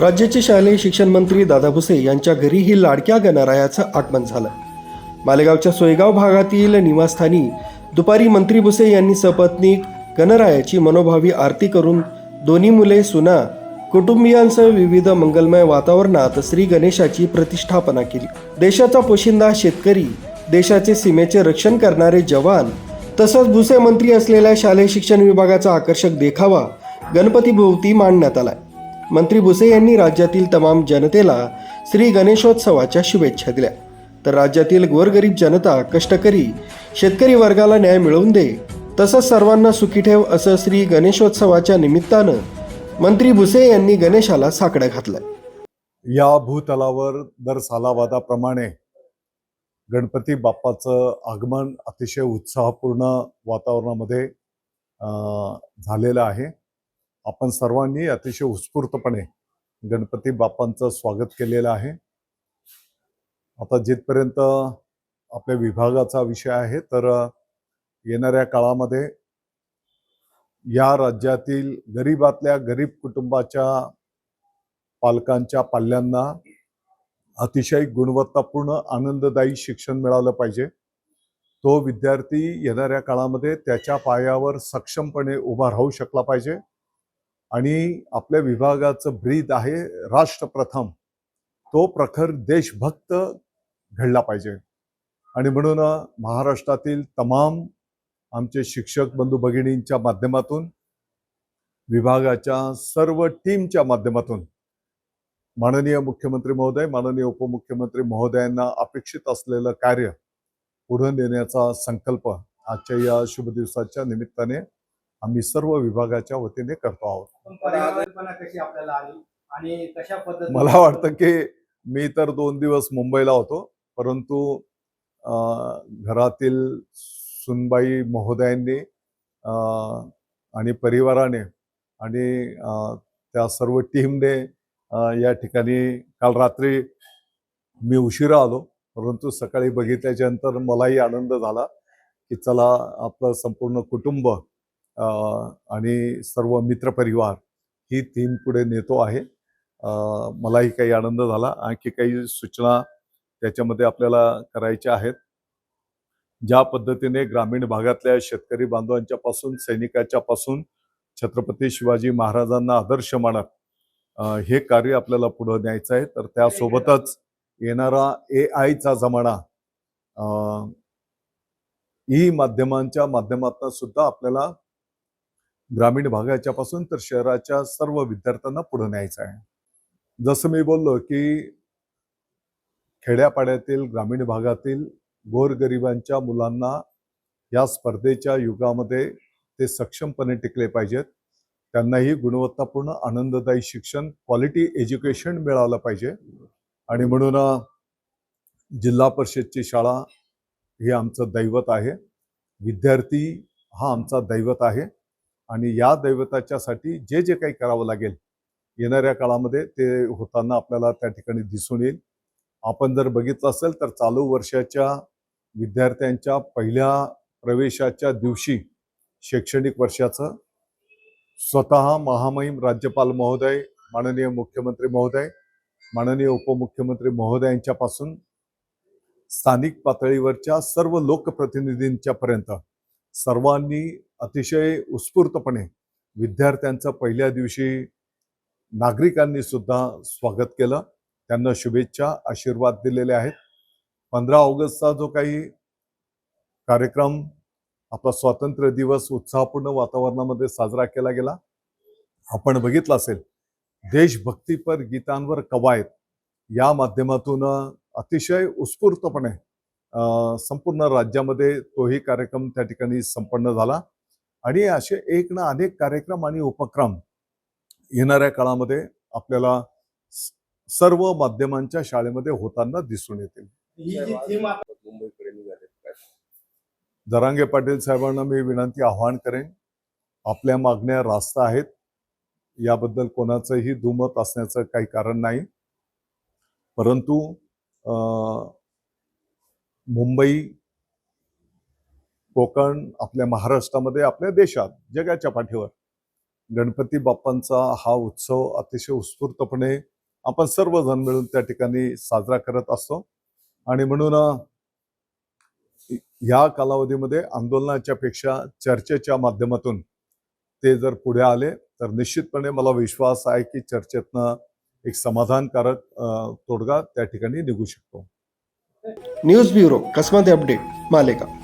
राज्याचे शालेय शिक्षण मंत्री दादा भुसे यांच्या घरीही लाडक्या गणरायाचं आगमन झालं. मालेगावच्या सोयगाव भागातील निवासस्थानी दुपारी मंत्री भुसे यांनी सपत्नीक गणरायाची मनोभावी आरती करून दोन्ही मुले सुना कुटुंबियांसह विविध मंगलमय वातावरणात श्री गणेशाची प्रतिष्ठापना केली. देशाचा पोशिंदा शेतकरी देशाचे सीमेचे रक्षण करणारे जवान तसंच भुसे मंत्री असलेल्या शालेय शिक्षण विभागाचा आकर्षक देखावा गणपतीभोवती मांडण्यात आलाय. मंत्री भुसे यांनी राज्यातील तमाम जनतेला श्री गणेशोत्सवाच्या शुभेच्छा दिल्या. तर राज्यातील गोरगरीब जनता कष्टकरी शेतकरी वर्गाला न्याय मिळवून दे तसंच सर्वांना सुखी ठेव असं श्री गणेशोत्सवाच्या निमित्तानं मंत्री भुसे यांनी गणेशाला साकडं घातलं या भूतलावर दर सालावादाप्रमाणे गणपती बाप्पाचं आगमन अतिशय उत्साहपूर्ण वातावरणामध्ये झालेलं आहे. आपण सर्वांनी अतिशय उत्स्फूर्तपणे गणपती बाप्पांचं स्वागत केलेलं आहे. आता जिथपर्यंत आपल्या विभागाचा विषय आहे तर येणाऱ्या काळामध्ये या राज्यातील गरीबातल्या गरीब कुटुंबाच्या पालकांच्या पाल्यांना अतिशय गुणवत्तापूर्ण आनंददायी शिक्षण मिळालं पाहिजे. तो विद्यार्थी येणाऱ्या काळामध्ये त्याच्या पायावर सक्षमपणे उभा राहू शकला पाहिजे. आणि आपल्या विभागाचं ब्रीद आहे राष्ट्रप्रथम. तो प्रखर देशभक्त घडला पाहिजे. आणि म्हणून महाराष्ट्रातील तमाम आमचे शिक्षक बंधू भगिनींच्या माध्यमातून विभागाच्या सर्व टीमच्या माध्यमातून माननीय मुख्यमंत्री महोदय माननीय उपमुख्यमंत्री महोदयांना अपेक्षित असलेलं कार्य पुढे नेण्याचा संकल्प आजच्या या शुभ दिवसाच्या निमित्ताने आम्ही सर्व विभागाच्या वतीने करतो आहोत. मला वाटतं की मी तर दोन दिवस मुंबईला होतो परंतु घरातील सुनबाई महोदयांनी आणि परिवाराने आणि त्या सर्व टीमने या ठिकाणी काल रात्री मी उशिरा आलो परंतु सकाळी बघितल्याच्या नंतर मलाही आनंद झाला की चला आपलं संपूर्ण कुटुंब आणि सर्व मित्रपरिवार ही थीम पुढे नेतो आहे. मलाही काही आनंद झाला. आणखी काही सूचना त्याच्यामध्ये आपल्याला करायच्या आहेत. ज्या पद्धतीने ग्रामीण भागातल्या शेतकरी बांधवांच्या पासून सैनिकाच्या पासून छत्रपती शिवाजी महाराजांना आदर्श मानत हे कार्य आपल्याला पुढे न्यायचं आहे. तर त्यासोबतच येणारा ए आयचा जमाना ई माध्यमांच्या माध्यमातून सुद्धा आपल्याला ग्रामीण भागाच्या पासून तर शहराच्या सर्व विद्यार्थ्यांना पुढे न्यायचं आहे. जसं मी बोललो की खेड्यापाड्यातील ग्रामीण भागातील गोरगरिबांच्या मुलांना या स्पर्धेच्या युगामध्ये ते सक्षमपणे टिकले पाहिजेत. त्यांनाही गुणवत्तापूर्ण आनंददायी शिक्षण क्वालिटी एज्युकेशन मिळालं पाहिजे. आणि म्हणून जिल्हा परिषदची शाळा हे आमचं दैवत आहे. विद्यार्थी हा आमचा दैवत आहे. आणि या दैवताच्यासाठी जे जे काही करावं लागेल येणाऱ्या काळामध्ये ते होताना आपल्याला त्या ठिकाणी दिसून येईल. आपण जर बघितलं असेल तर चालू वर्षाच्या विद्यार्थ्यांच्या पहिल्या प्रवेशाच्या दिवशी शैक्षणिक वर्षाचं स्वतः महामहिम राज्यपाल महोदय माननीय मुख्यमंत्री महोदय माननीय उपमुख्यमंत्री महोदयांच्यापासून स्थानिक पातळीवरच्या सर्व लोकप्रतिनिधींच्यापर्यंत सर्वांनी अतिशय उत्स्फूर्तपणे विद्यार्थ्यांचं पहिल्या दिवशी नागरिकांनी सुद्धा स्वागत केलं. त्यांना शुभेच्छा आशीर्वाद दिलेले आहेत. पंधरा ऑगस्टचा जो काही कार्यक्रम आपला स्वातंत्र्य दिवस उत्साहपूर्ण वातावरणामध्ये साजरा केला गेला आपण बघितलं असेल देशभक्तीपर गीतांवर कवायत या माध्यमातून अतिशय उत्स्फूर्तपणे संपूर्ण राज्यामध्ये तोही कार्यक्रम त्या ठिकाणी संपन्न झाला. आणि असे एक ना अनेक कार्यक्रम आणि उपक्रम येणाऱ्या काळामध्ये आपल्याला सर्व माध्यमांच्या शाळेमध्ये होताना दिसून येतील. जरांगे पाटील साहेबांना मी विनंती आव्हान करेन. आपल्या मागण्या रास्त आहेत. याबद्दल कोणाचंही दुमत असण्याचं काही कारण नाही. परंतु अं, मुंबई कोकण आपल्या महाराष्ट्रामध्ये आपल्या देशात जगाच्या पाठीवर. गणपती बाप्पांचा हा उत्सव अतिशय उत्स्फूर्तपणे आपण सर्वजण मिळून त्या ठिकाणी साजरा करत असतो. आणि म्हणून या कालावधीमध्ये आंदोलनाच्या पेक्षा चर्चेच्या माध्यमातून ते जर पुढे आले तर निश्चितपणे मला विश्वास आहे की चर्चेतनं एक समाधानकारक तोडगा त्या ठिकाणी निघू शकतो. ನ್ಯೂಸ್ ಬ್ಯೂರೋ ಕಸ್ಮದೆ ಅಪ್ಡೇಟ್ ಮಾಲೇಗಾಂವ್